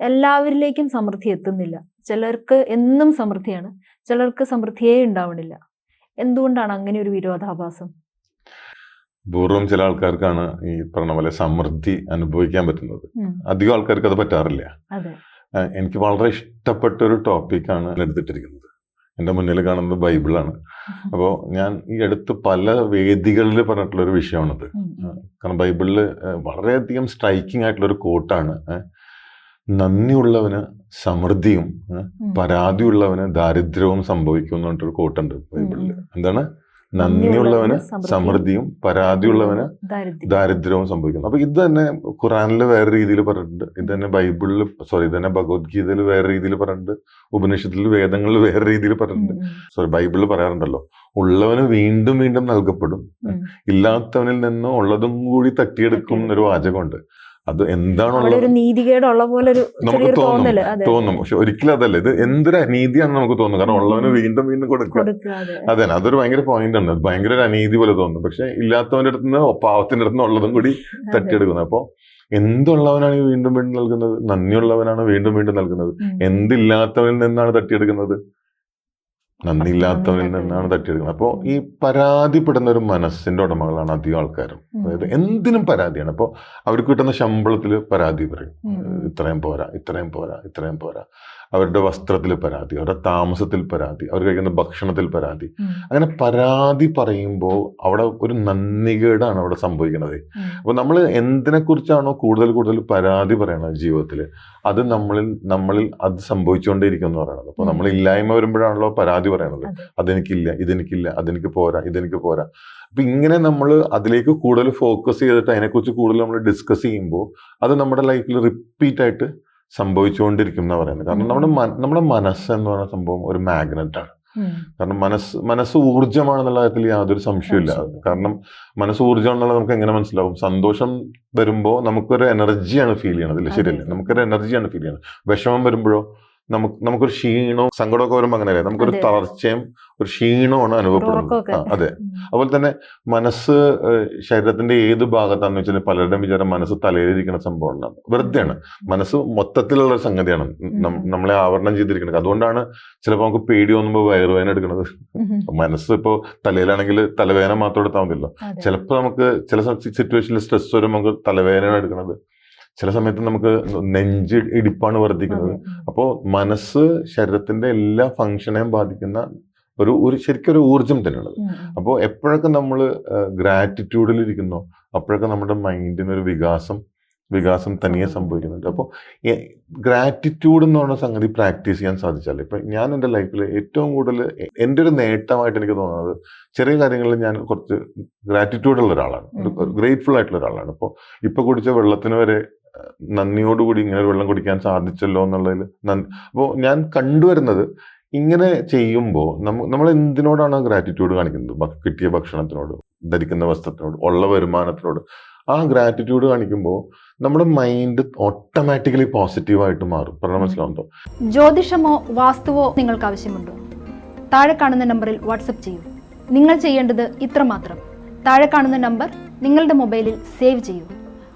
എല്ലാവരിലേക്കും സമൃദ്ധി എത്തുന്നില്ല. ചിലർക്ക് എന്നും സമൃദ്ധിയാണ് ചിലർക്ക് സമൃദ്ധിയേ ഉണ്ടാവണില്ല. എന്തുകൊണ്ടാണ് അങ്ങനെ ഒരു വിരോധാഭാസം? പൂർവം ചില ആൾക്കാർക്കാണ് ഈ പറഞ്ഞ പോലെ സമൃദ്ധി അനുഭവിക്കാൻ പറ്റുന്നത്. അധികം ആൾക്കാർക്ക് അത് പറ്റാറില്ല. എനിക്ക് വളരെ ഇഷ്ടപ്പെട്ട ഒരു ടോപ്പിക്കാണ് എടുത്തിട്ടിരിക്കുന്നത്. എന്റെ മുന്നിൽ കാണുന്നത് ബൈബിളാണ്. അപ്പോൾ ഞാൻ ഈ അടുത്ത് പല വേദികളിൽ പറഞ്ഞിട്ടുള്ള ഒരു വിഷയമാണത്. കാരണം ബൈബിളിൽ വളരെയധികം സ്ട്രൈക്കിംഗ് ആയിട്ടുള്ള ഒരു കോട്ടാണ് നന്ദിയുള്ളവന് സമൃദ്ധിയും പരാതിയുള്ളവന് ദാരിദ്ര്യവും സംഭവിക്കും എന്ന് പറഞ്ഞിട്ടൊരു കോട്ടുണ്ട് ബൈബിളിൽ എന്താണ്? നന്ദിയുള്ളവന് സമൃദ്ധിയും പരാതിയുള്ളവന് ദാരിദ്ര്യം. ദാരിദ്ര്യവും സംഭവിക്കുന്നു. അപ്പൊ ഇത് തന്നെ ഖുറാനിൽ വേറെ രീതിയിൽ പറഞ്ഞിട്ടുണ്ട്. ഇത് തന്നെ ബൈബിളിൽ സോറി ഇത് തന്നെ ഭഗവത്ഗീതയിൽ വേറെ രീതിയിൽ പറഞ്ഞിട്ടുണ്ട്. ഉപനിഷത്തിൽ വേദങ്ങളിൽ വേറെ രീതിയിൽ പറഞ്ഞിട്ടുണ്ട്. സോറി ബൈബിളിൽ പറയാറുണ്ടല്ലോ ഉള്ളവന് വീണ്ടും വീണ്ടും നൽകപ്പെടും. ഇല്ലാത്തവനിൽ നിന്ന് ഉള്ളതും കൂടി തട്ടിയെടുക്കും. എന്നൊരു വാചകമുണ്ട്. അത് എന്താണുള്ളത് നീതികേടുള്ള പോലെ ഒരു നമുക്ക് തോന്നും തോന്നും. പക്ഷെ ഒരിക്കലും അതല്ല. ഇത് എന്തൊരു അനീതിയാണെന്ന് നമുക്ക് തോന്നും. കാരണം ഉള്ളവന് വീണ്ടും വീണ്ടും കൊടുക്കുക. അതെ. അതെ അതൊരു ഭയങ്കര പോയിന്റ് ആണ്. ഭയങ്കര ഒരു അനീതി പോലെ തോന്നും. പക്ഷെ ഇല്ലാത്തവന്റെ അടുത്ത് നിന്ന് പാവത്തിന്റെ അടുത്ത് നിന്ന് ഉള്ളതും കൂടി. തട്ടിയെടുക്കുന്നത്. അപ്പോൾ എന്തുള്ളവനാണ് ഈ വീണ്ടും വീണ്ടും നൽകുന്നത്? നന്ദിയുള്ളവനാണ് വീണ്ടും വീണ്ടും നൽകുന്നത്. എന്തില്ലാത്തവനിൽ നിന്നാണ് തട്ടിയെടുക്കുന്നത്? നന്ദിയില്ലാത്തവനിൽ നിന്നാണ് തട്ടിയെടുക്കുന്നത്. അപ്പോൾ ഈ പരാതിപ്പെടുന്ന ഒരു മനസ്സിന്റെ ഉടമകളാണ് അധികം ആൾക്കാരും. അതായത് എന്തിനും പരാതിയാണ്. അപ്പോൾ അവർക്ക് കിട്ടുന്ന ശമ്പളത്തിൽ പരാതി പറയും. ഇത്രയും പോരാ ഇത്രയും പോരാ ഇത്രയും പോരാ. അവരുടെ വസ്ത്രത്തിൽ പരാതി അവരുടെ താമസത്തിൽ പരാതി അവർ കഴിക്കുന്ന ഭക്ഷണത്തിൽ പരാതി. അങ്ങനെ പരാതി പറയുമ്പോൾ അവിടെ ഒരു നന്ദികേടാണ് അവിടെ സംഭവിക്കുന്നത്. അപ്പോൾ അപ്പൊ നമ്മൾ എന്തിനെ കുറിച്ചാണോ കൂടുതൽ കൂടുതൽ പരാതി പറയണത് ജീവിതത്തിൽ അത് നമ്മളിൽ നമ്മളിൽ അത് സംഭവിച്ചുകൊണ്ടേയിരിക്കും എന്ന് പറയുന്നത് അപ്പൊ നമ്മൾ ഇല്ലായ്മ വരുമ്പോഴാണല്ലോ പരാതി പറയണത്. അതെ. അതെനിക്കില്ല ഇതെനിക്കില്ല അതെനിക്ക് പോരാ ഇതെനിക്ക് പോരാ. അപ്പൊ ഇങ്ങനെ നമ്മൾ അതിലേക്ക് കൂടുതൽ ഫോക്കസ് ചെയ്തിട്ട് അതിനെക്കുറിച്ച് കൂടുതൽ നമ്മൾ ഡിസ്കസ് ചെയ്യുമ്പോൾ അത് നമ്മുടെ ലൈഫിൽ റിപ്പീറ്റ് ആയിട്ട് സംഭവിച്ചുകൊണ്ടിരിക്കും എന്ന് പറയുന്നത്. കാരണം നമ്മുടെ നമ്മുടെ മനസ്സ് എന്ന് പറയുന്ന സംഭവം ഒരു മാഗ്നറ്റ് ആണ്. കാരണം മനസ്സ് മനസ്സ് ഊർജമാണെന്നുള്ള കാര്യത്തിൽ യാതൊരു സംശയമില്ല സംശയമില്ല. കാരണം മനസ്സ് ഊർജം എന്നുള്ളത് നമുക്ക് എങ്ങനെ മനസ്സിലാവും? സന്തോഷം വരുമ്പോൾ നമുക്കൊരു എനർജിയാണ് ഫീൽ ചെയ്യണത് അല്ലേ ശരിയല്ലേ? നമുക്കൊരു എനർജിയാണ് ഫീൽ ചെയ്യണത്. വിഷമം വരുമ്പോഴോ നമുക്ക് നമുക്കൊരു ക്ഷീണവും സങ്കടമൊക്കെ വരുമ്പോൾ അങ്ങനെയല്ലേ? നമുക്കൊരു. തളർച്ചയും ഒരു ക്ഷീണമാണ് അനുഭവപ്പെടുന്നത്. അതെ. അതുപോലെ തന്നെ മനസ്സ് ശരീരത്തിന്റെ ഏത് ഭാഗത്താണെന്ന് വെച്ചാൽ പലരുടെയും വിചാരം മനസ്സ് തലയിലിരിക്കുന്ന സംഭവമാണ്. വെറുതെയാണ്. മനസ്സ് മൊത്തത്തിലുള്ള ഒരു സംഗതിയാണ്. നമ്മളെ ആവരണം ചെയ്തിരിക്കുന്നത്. അതുകൊണ്ടാണ് ചിലപ്പോൾ നമുക്ക് പേടി തോന്നുമ്പോൾ വയറുവേദന എടുക്കുന്നത്. മനസ്സ് ഇപ്പോൾ തലയിലാണെങ്കിൽ തലവേദന മാത്രം എടുത്താൽ മതിയല്ലോ. ചിലപ്പോൾ നമുക്ക് ചില സിറ്റുവേഷനിൽ സ്ട്രെസ് വരുമ്പോൾ നമുക്ക് തലവേദന എടുക്കുന്നത്. ചില സമയത്ത് നമുക്ക് നെഞ്ച് ഇടിപ്പാണ് വർദ്ധിക്കുന്നത്. അപ്പോൾ മനസ്സ് ശരീരത്തിന്റെ എല്ലാ ഫങ്ഷനെയും ബാധിക്കുന്ന ഒരു ഒരു ശരിക്കും ഒരു ഊർജം തന്നെയുള്ളത് അപ്പോൾ എപ്പോഴൊക്കെ നമ്മൾ ഗ്രാറ്റിറ്റ്യൂഡിൽ ഇരിക്കുന്നോ അപ്പോഴൊക്കെ നമ്മുടെ മൈൻഡിനൊരു വികാസം വികാസം തനിയെ സംഭവിക്കുന്നുണ്ട്. അപ്പോൾ ഗ്രാറ്റിറ്റ്യൂഡ് എന്ന് പറയുന്ന സംഗതി പ്രാക്ടീസ് ചെയ്യാൻ സാധിച്ചാലേ? ഇപ്പം ഞാൻ എന്റെ ലൈഫിൽ ഏറ്റവും കൂടുതൽ എന്റെ ഒരു നേട്ടമായിട്ട് എനിക്ക് തോന്നുന്നത് ചെറിയ കാര്യങ്ങളിൽ ഞാൻ കുറച്ച് ഗ്രാറ്റിറ്റ്യൂഡ് ഉള്ള ഒരാളാണ്. ഗ്രേറ്റ്ഫുൾ ആയിട്ടുള്ള ഒരാളാണ്. അപ്പോൾ ഇപ്പോൾ കുടിച്ച വെള്ളത്തിന് വരെ നന്ദിയോടുകൂടി ഇങ്ങനെ വെള്ളം കുടിക്കാൻ സാധിച്ചല്ലോ എന്നുള്ളതിൽ നന്ദി അപ്പോൾ ഞാൻ കണ്ടുവരുന്നത് ഇങ്ങനെ ചെയ്യുമ്പോൾ നമ്മൾ എന്തിനോടാണ് ഗ്രാറ്റിറ്റ്യൂഡ് കാണിക്കുന്നത്? കിട്ടിയ ഭക്ഷണത്തിനോട് ധരിക്കുന്ന വസ്ത്രത്തിനോട് ഉള്ള വരുമാനത്തിനോട്. ആ ഗ്രാറ്റിറ്റ്യൂഡ് കാണിക്കുമ്പോൾ നമ്മുടെ മൈൻഡ് ഓട്ടോമാറ്റിക്കലി പോസിറ്റീവായിട്ട് മാറും. പറഞ്ഞാൽ മനസ്സിലാവുന്നുണ്ടോ ജ്യോതിഷമോ വാസ്തുവോ നിങ്ങൾക്ക് ആവശ്യമുണ്ടോ? താഴെ കാണുന്ന നമ്പറിൽ വാട്സപ്പ് ചെയ്യൂ. നിങ്ങൾ ചെയ്യേണ്ടത് ഇത്രമാത്രം. താഴെ കാണുന്ന നമ്പർ നിങ്ങളുടെ മൊബൈലിൽ സേവ് ചെയ്യൂ.